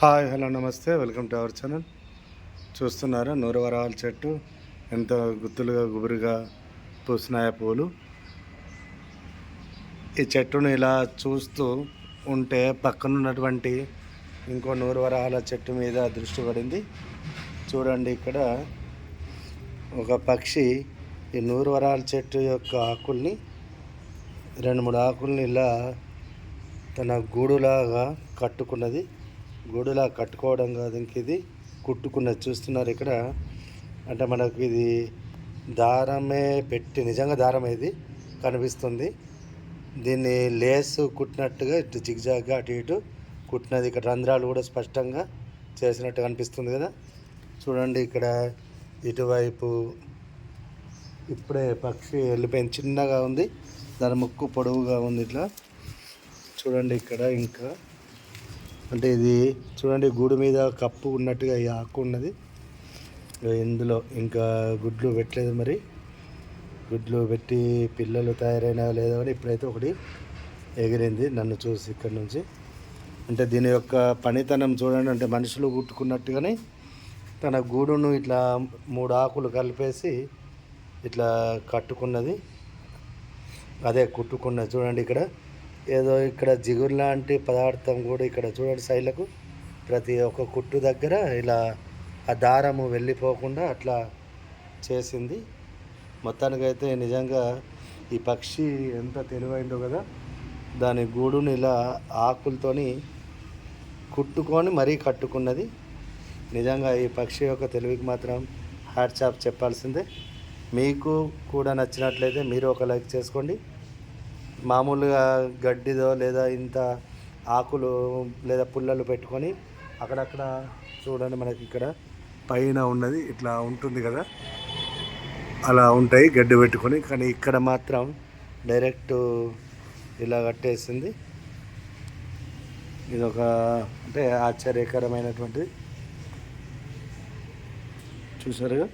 Hi hello నమస్తే. Welcome to our channel. చూస్తున్నారా? నూరవరాల చెట్టు. ఎంత గుత్తులుగా గుబురుగా పూసినాయ పూలు. ఈ చెట్టును ఇలా చూస్తూ ఉంటే పక్కన ఉన్నటువంటి ఇంకో నూరవరాల చెట్టు మీద దృష్టి పడింది. చూడండి ఇక్కడ ఒక పక్షి ఈ నూరువరాల చెట్టు యొక్క ఆకుల్ని రెండు మూడు ఆకుల్ని ఇలా తన గూడులాగా కట్టుకున్నది. గొడులా కట్టుకోవడం కాదు ఇంక ఇది కుట్టుకున్నది చూస్తున్నారు ఇక్కడ. అంటే మనకు ఇది దారమే పెట్టి నిజంగా దారమే ఇది కనిపిస్తుంది. దీన్ని లేసు కుట్టినట్టుగా ఇటు జిగ్జాగ్గా అటు ఇటు కుట్టినది. ఇక్కడ రంధ్రాలు కూడా స్పష్టంగా చేసినట్టు కనిపిస్తుంది కదా. చూడండి ఇక్కడ ఇటువైపు ఇప్పుడే పక్షి వెళ్ళిపోయింది. చిన్నగా ఉంది. దాని ముక్కు పొడవుగా ఉంది ఇట్లా. చూడండి ఇక్కడ ఇంకా అంటే ఇది చూడండి గూడు మీద కప్పు ఉన్నట్టుగా ఈ ఆకు ఉన్నది. ఇందులో ఇంకా గుడ్లు పెట్టలేదు మరి. గుడ్లు పెట్టి పిల్లలు తయారైనా లేదో అని ఇప్పుడైతే ఒకటి ఎగిరింది నన్ను చూసి ఇక్కడ నుంచి. అంటే దీని యొక్క పనితనం చూడండి అంటే మనుషులు కుట్టుకున్నట్టుగానే తన గూడును ఇట్లా మూడు ఆకులు కలిపేసి ఇట్లా కట్టుకున్నది. అదే కుట్టుకున్నది చూడండి ఇక్కడ. ఏదో ఇక్కడ జిగురు లాంటి పదార్థం కూడా ఇక్కడ చూడండి సైడ్లకు. ప్రతి ఒక్క కుట్టు దగ్గర ఇలా ఆ దారము వెళ్ళిపోకుండా అట్లా చేసింది. మొత్తానికైతే నిజంగా ఈ పక్షి ఎంత తెలివైందో కదా. దాని గూడుని ఇలా ఆకులతోని కుట్టుకొని మరీ కట్టుకున్నది. నిజంగా ఈ పక్షి యొక్క తెలివికి మాత్రం హ్యాట్ చాప్ చెప్పాల్సిందే. మీకు కూడా నచ్చినట్లయితే మీరు ఒక లైక్ చేసుకోండి. మామూలుగా గడ్డిదో లేదా ఇంత ఆకులు లేదా పుల్లలు పెట్టుకొని అక్కడక్కడ చూడండి మనకి ఇక్కడ పైన ఉన్నది ఇట్లా ఉంటుంది కదా. అలా ఉంటాయి గడ్డి పెట్టుకొని కానీ ఇక్కడ మాత్రం డైరెక్ట్ ఇలా కట్టేసింది. ఇది ఒక అంటే ఆశ్చర్యకరమైనటువంటి చూసారుగా?